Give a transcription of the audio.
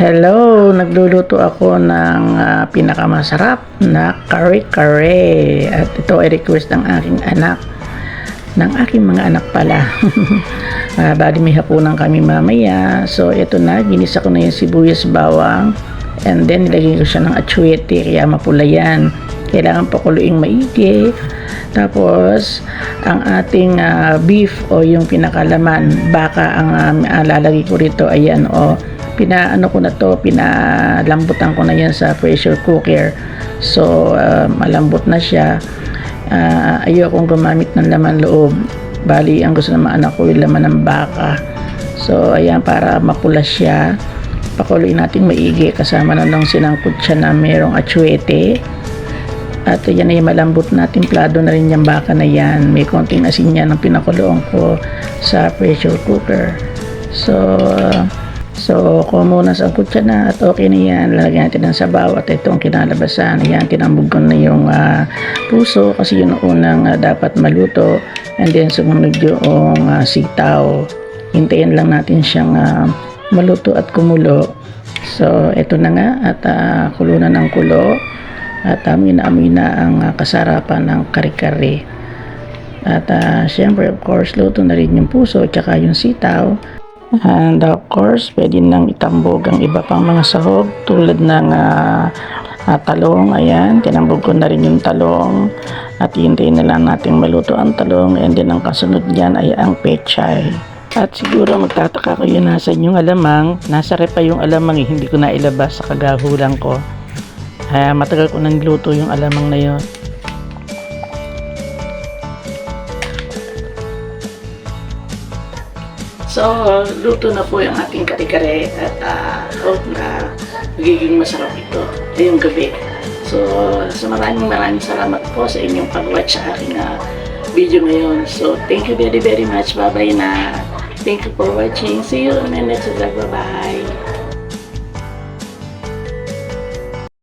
Hello, nagluluto ako ng ah, pinakamasarap na kare-kare. At ito ay request ng aking anak. Ng aking mga anak pala. uh, bali may hapunan kami mamaya. So ito na, ginisa ko na yung sibuyas bawang. And then nilagay ko siya ng atsuete, kaya mapula yan. Kailangan pakuluing maigi. Tapos, ang ating ah, beef o yung pinakalaman, baka ang ah, lalagay ko rito, ayan o, pinaano ko na to, pinalambutan ko na yan sa pressure cooker. So, ah, malambot na siya. Ah, ayokong gumamit ng laman loob. Bali, ang gusto naman anak ko yung laman ng baka. So, ayan, para mapula siya. Pakuloy natin maigi kasama na nung sinangkot siya na merong atsuete. At yan ay malambot na timplado na rin yung baka na yan. May konting asin yan ang pinakuloon ko sa pressure cooker. So, uh, so kung muna sa kutsa na at okay na yan, lalagyan natin ng sabaw at itong kinalabasan. Ayan, tinambog na yung ah, puso kasi yun ang unang ah, dapat maluto. And then sumunod yung ah, sitaw. Hintayin lang natin siyang ah, maluto at kumulo. So, ito na nga at uh, kulo na ng kulo at na amoy na ang ah, kasarapan ng kare-kare. At ah, syempre of course luto na rin yung puso at saka yung sitaw. And of course pwede nang itambog ang iba pang mga sahog tulad ng ah, ah, talong. Ayan, tinambog ko na rin yung talong. At hintayin na lang natin maluto ang talong and then ang kasunod niyan ay ang pechay. At siguro magtataka kayo nasa inyong alamang, nasa rep pa yung alamang eh, hindi ko na ilabas sa kagahulan ko. Ah, matagal ko nang luto yung alamang na yun. So, luto na po yung ating kare-kare at ah, hope na magiging masarap ito ngayong gabi. So, sa maraming maraming salamat po sa inyong pag-watch sa aking ah, video ngayon. So, thank you very very much. Bye-bye na. Thank you for watching. See you on my next vlog. Bye-bye.